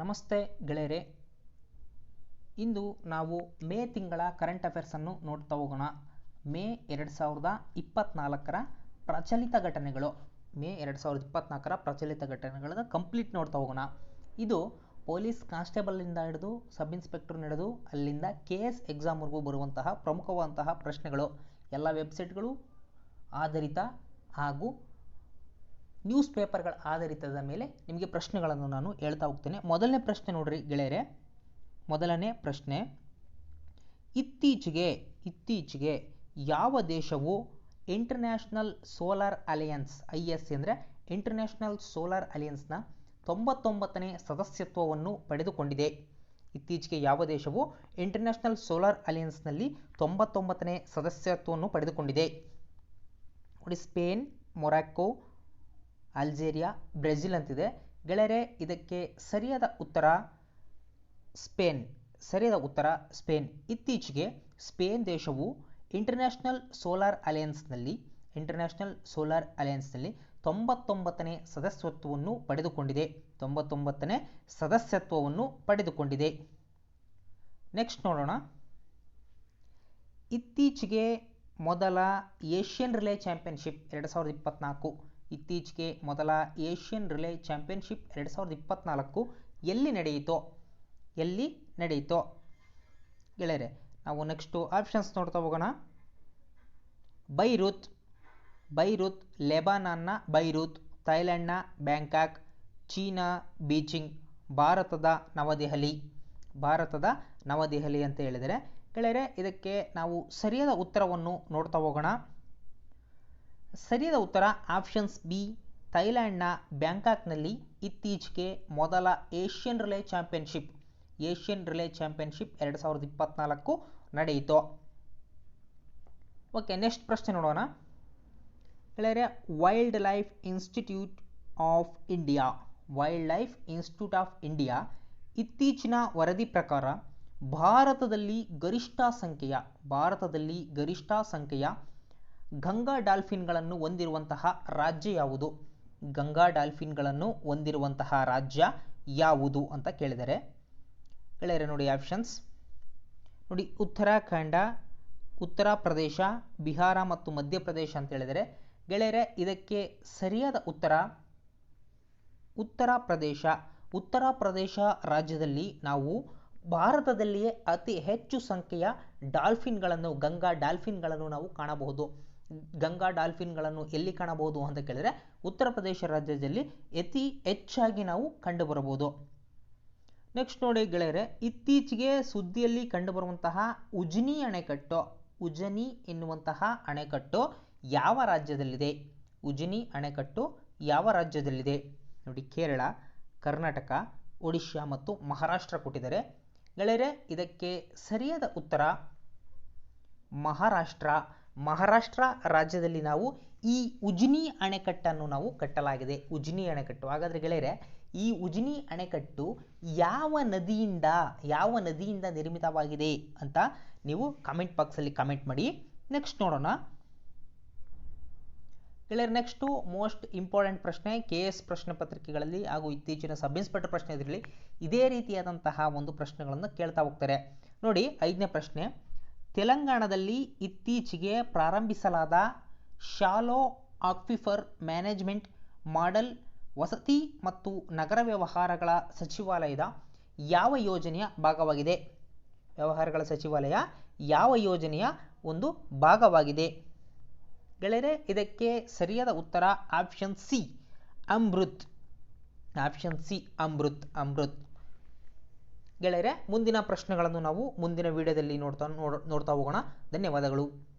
ನಮಸ್ತೆ ಗೆಳೆಯರೆ. ಇಂದು ನಾವು ಮೇ ತಿಂಗಳ ಕರೆಂಟ್ ಅಫೇರ್ಸನ್ನು ನೋಡ್ತಾ ಹೋಗೋಣ. ಮೇ ಎರಡು ಸಾವಿರದ ಇಪ್ಪತ್ತ್ನಾಲ್ಕರ ಪ್ರಚಲಿತ ಘಟನೆಗಳು. ಮೇ ಎರಡು ಸಾವಿರದ ಇಪ್ಪತ್ತ್ನಾಲ್ಕರ ಪ್ರಚಲಿತ ಘಟನೆಗಳನ್ನು ಕಂಪ್ಲೀಟ್ ನೋಡ್ತಾ ಹೋಗೋಣ. ಇದು ಪೊಲೀಸ್ ಕಾನ್ಸ್ಟೇಬಲ್ನಿಂದ ಹಿಡಿದು ಸಬ್ ಇನ್ಸ್ಪೆಕ್ಟರ್ ಹಿಡಿದು ಅಲ್ಲಿಂದ ಕೆ ಎಸ್ ಎಕ್ಸಾಮ್ವರೆಗೂ ಬರುವಂತಹ ಪ್ರಮುಖವಾದಂತಹ ಪ್ರಶ್ನೆಗಳು. ಎಲ್ಲ ವೆಬ್ಸೈಟ್ಗಳು ಆಧಾರಿತ ಹಾಗೂ ನ್ಯೂಸ್ ಪೇಪರ್ಗಳ ಆಧಾರಿತದ ಮೇಲೆ ನಿಮಗೆ ಪ್ರಶ್ನೆಗಳನ್ನು ನಾನು ಹೇಳ್ತಾ ಹೋಗ್ತೇನೆ. ಮೊದಲನೇ ಪ್ರಶ್ನೆ ನೋಡ್ರಿ ಗೆಳೆಯರೆ. ಮೊದಲನೇ ಪ್ರಶ್ನೆ, ಇತ್ತೀಚೆಗೆ ಇತ್ತೀಚೆಗೆ ಯಾವ ದೇಶವು international solar alliance I S ಅಂದರೆ ಇಂಟರ್ನ್ಯಾಷನಲ್ ಸೋಲಾರ್ ಅಲಿಯನ್ಸ್ನ ತೊಂಬತ್ತೊಂಬತ್ತನೇ ಸದಸ್ಯತ್ವವನ್ನು ಪಡೆದುಕೊಂಡಿದೆ. ಇತ್ತೀಚೆಗೆ ಯಾವ ದೇಶವು ಇಂಟರ್ನ್ಯಾಷನಲ್ ಸೋಲಾರ್ ಅಲಿಯನ್ಸ್ನಲ್ಲಿ ತೊಂಬತ್ತೊಂಬತ್ತನೇ ಸದಸ್ಯತ್ವವನ್ನು ಪಡೆದುಕೊಂಡಿದೆ? ನೋಡಿ, ಸ್ಪೇನ್ ಮೊರಾಕೊ ಅಲ್ಜೇರಿಯಾ, ಬ್ರೆಜಿಲ್ ಅಂತಿದೆ. ಗೆಳೆಯರೆ, ಇದಕ್ಕೆ ಸರಿಯಾದ ಉತ್ತರ ಸ್ಪೇನ್. ಸರಿಯಾದ ಉತ್ತರ ಸ್ಪೇನ್. ಇತ್ತೀಚೆಗೆ ಸ್ಪೇನ್ ದೇಶವು ಇಂಟರ್ನ್ಯಾಷನಲ್ ಸೋಲಾರ್ ಅಲಯನ್ಸ್ನಲ್ಲಿ, ಇಂಟರ್ನ್ಯಾಷನಲ್ ಸೋಲಾರ್ ಅಲಯನ್ಸ್ನಲ್ಲಿ ತೊಂಬತ್ತೊಂಬತ್ತನೇ ಸದಸ್ಯತ್ವವನ್ನು ಪಡೆದುಕೊಂಡಿದೆ. ತೊಂಬತ್ತೊಂಬತ್ತನೇ ಸದಸ್ಯತ್ವವನ್ನು ಪಡೆದುಕೊಂಡಿದೆ. ನೆಕ್ಸ್ಟ್ ನೋಡೋಣ. ಇತ್ತೀಚೆಗೆ ಮೊದಲ ಏಷ್ಯನ್ ರಿಲೇ ಚಾಂಪಿಯನ್ಶಿಪ್ ಎರಡು ಸಾವಿರದ ಇಪ್ಪತ್ತ್ನಾಲ್ಕು ಇತ್ತೀಚೆಗೆ ಮೊದಲ ಏಷ್ಯನ್ ರಿಲೇ ಚಾಂಪಿಯನ್ಶಿಪ್ ಎರಡು ಸಾವಿರದ ಇಪ್ಪತ್ತ್ನಾಲ್ಕು ಎಲ್ಲಿ ನಡೆಯಿತೋ ಎಲ್ಲಿ ನಡೆಯಿತೋ. ಗೆಳೆಯರೆ, ನಾವು ನೆಕ್ಸ್ಟು ಆಪ್ಷನ್ಸ್ ನೋಡ್ತಾ ಹೋಗೋಣ. ಬೈರುತ್ ಬೈರುತ್, ಲೆಬಾನಾನ್ನ ಬೈರುತ್ ಥೈಲ್ಯಾಂಡ್ನ ಬ್ಯಾಂಕಾಕ್, ಚೀನಾ, ಬೀಜಿಂಗ್, ಭಾರತದ ನವದೆಹಲಿ ಭಾರತದ ನವದೆಹಲಿ ಅಂತ ಹೇಳಿದರೆ, ಗೆಳೆಯರೆ, ಇದಕ್ಕೆ ನಾವು ಸರಿಯಾದ ಉತ್ತರವನ್ನು ನೋಡ್ತಾ ಹೋಗೋಣ. ಸರಿಯಾದ ಉತ್ತರ ಆಪ್ಷನ್ಸ್ ಬಿ. ಥೈಲ್ಯಾಂಡ್ನ ಬ್ಯಾಂಕಾಕ್ನಲ್ಲಿ ಇತ್ತೀಚೆಗೆ ಮೊದಲ Asian relay championship, Asian relay championship ಎರಡು ಸಾವಿರದ ಇಪ್ಪತ್ತ್ನಾಲ್ಕು ನಡೆಯಿತು. ಓಕೆ, ನೆಕ್ಸ್ಟ್ ಪ್ರಶ್ನೆ ನೋಡೋಣ. ಹೇಳಿದರೆ wildlife institute of India wildlife institute of India ಇತ್ತೀಚಿನ ವರದಿ ಪ್ರಕಾರ ಭಾರತದಲ್ಲಿ ಗರಿಷ್ಠ ಸಂಖ್ಯೆಯ, ಭಾರತದಲ್ಲಿ ಗರಿಷ್ಠ ಸಂಖ್ಯೆಯ ಗಂಗಾ ಡಾಲ್ಫಿನ್ಗಳನ್ನು ಹೊಂದಿರುವಂತಹ ರಾಜ್ಯ ಯಾವುದು? ಗಂಗಾ ಡಾಲ್ಫಿನ್ಗಳನ್ನು ಹೊಂದಿರುವಂತಹ ರಾಜ್ಯ ಯಾವುದು ಅಂತ ಕೇಳಿದರೆ, ಗೆಳೆಯರೆ ನೋಡಿ ಆಪ್ಷನ್ಸ್ ನೋಡಿ, ಉತ್ತರಾಖಂಡ, ಉತ್ತರ ಪ್ರದೇಶ, ಬಿಹಾರ ಮತ್ತು ಮಧ್ಯಪ್ರದೇಶ ಅಂತ ಹೇಳಿದರೆ, ಗೆಳೆಯರೆ ಇದಕ್ಕೆ ಸರಿಯಾದ ಉತ್ತರ ಉತ್ತರ ಪ್ರದೇಶ. ಉತ್ತರ ಪ್ರದೇಶ ರಾಜ್ಯದಲ್ಲಿ ನಾವು ಭಾರತದಲ್ಲಿಯೇ ಅತಿ ಹೆಚ್ಚು ಸಂಖ್ಯೆಯ ಡಾಲ್ಫಿನ್ಗಳನ್ನು, ಗಂಗಾ ಡಾಲ್ಫಿನ್ಗಳನ್ನು ನಾವು ಕಾಣಬಹುದು. ಗಂಗಾ ಡಾಲ್ಫಿನ್ಗಳನ್ನು ಎಲ್ಲಿ ಕಾಣಬಹುದು ಅಂತ ಕೇಳಿದರೆ ಉತ್ತರ ಪ್ರದೇಶ ರಾಜ್ಯದಲ್ಲಿ ಅತಿ ಹೆಚ್ಚಾಗಿ ನಾವು ಕಂಡುಬರಬಹುದು. ನೆಕ್ಸ್ಟ್ ನೋಡಿ ಗೆಳೆಯರೆ, ಇತ್ತೀಚೆಗೆ ಸುದ್ದಿಯಲ್ಲಿ ಕಂಡುಬರುವಂತಹ ಉಜ್ನಿ ಅಣೆಕಟ್ಟು, ಉಜನಿ ಎನ್ನುವಂತಹ ಅಣೆಕಟ್ಟು ಯಾವ ರಾಜ್ಯದಲ್ಲಿದೆ? ಉಜ್ನಿ ಅಣೆಕಟ್ಟು ಯಾವ ರಾಜ್ಯದಲ್ಲಿದೆ? ನೋಡಿ ಕೇರಳ, ಕರ್ನಾಟಕ, ಒಡಿಶಾ ಮತ್ತು ಮಹಾರಾಷ್ಟ್ರ ಕೊಟ್ಟಿದ್ದಾರೆ. ಗೆಳೆಯರೆ, ಇದಕ್ಕೆ ಸರಿಯಾದ ಉತ್ತರ ಮಹಾರಾಷ್ಟ್ರ. ಮಹಾರಾಷ್ಟ್ರ ರಾಜ್ಯದಲ್ಲಿ ನಾವು ಈ ಉಜ್ನಿ ಅಣೆಕಟ್ಟನ್ನು ನಾವು ಕಟ್ಟಲಾಗಿದೆ. ಉಜ್ನಿ ಅಣೆಕಟ್ಟು. ಹಾಗಾದರೆ ಗೆಳೆಯರೆ, ಈ ಉಜ್ನಿ ಅಣೆಕಟ್ಟು ಯಾವ ನದಿಯಿಂದ ಯಾವ ನದಿಯಿಂದ ನಿರ್ಮಿತವಾಗಿದೆ ಅಂತ ನೀವು ಕಮೆಂಟ್ ಬಾಕ್ಸಲ್ಲಿ ಕಮೆಂಟ್ ಮಾಡಿ. ನೆಕ್ಸ್ಟ್ ನೋಡೋಣ. ಗೆಳೆಯರು ನೆಕ್ಸ್ಟು ಮೋಸ್ಟ್ ಇಂಪಾರ್ಟೆಂಟ್ ಪ್ರಶ್ನೆ ಕೆ ಎಸ್ ಪ್ರಶ್ನೆ ಪತ್ರಿಕೆಗಳಲ್ಲಿ ಹಾಗೂ ಇತ್ತೀಚಿನ ಸಬ್ ಇನ್ಸ್ಪೆಕ್ಟರ್ ಪ್ರಶ್ನೆ ಇದರಲ್ಲಿ ಇದೇ ರೀತಿಯಾದಂತಹ ಒಂದು ಪ್ರಶ್ನೆಗಳನ್ನು ಕೇಳ್ತಾ ಹೋಗ್ತಾರೆ. ನೋಡಿ, ಐದನೇ ಪ್ರಶ್ನೆ. ತೆಲಂಗಾಣದಲ್ಲಿ ಇತ್ತೀಚೆಗೆ ಪ್ರಾರಂಭಿಸಲಾದ ಶಾಲೋ ಆಕ್ವಿಫರ್ ಮ್ಯಾನೇಜ್ಮೆಂಟ್ ಮಾಡೆಲ್ ವಸತಿ ಮತ್ತು ನಗರ ವ್ಯವಹಾರಗಳ ಸಚಿವಾಲಯದ ಯಾವ ಯೋಜನೆಯ ಭಾಗವಾಗಿದೆ? ವ್ಯವಹಾರಗಳ ಸಚಿವಾಲಯ ಯಾವ ಯೋಜನೆಯ ಒಂದು ಭಾಗವಾಗಿದೆ? ಗೆಳೆಯರೆ, ಇದಕ್ಕೆ ಸರಿಯಾದ ಉತ್ತರ option C, Amrit. Option C, Amrit. Amrit. ಗೆಳೆಯರೆ ಮುಂದಿನ ಪ್ರಶ್ನೆಗಳನ್ನು ನಾವು ಮುಂದಿನ ವಿಡಿಯೋದಲ್ಲಿ ನೋಡ್ತಾ ನೋಡ್ತಾ ಹೋಗೋಣ. ಧನ್ಯವಾದಗಳು.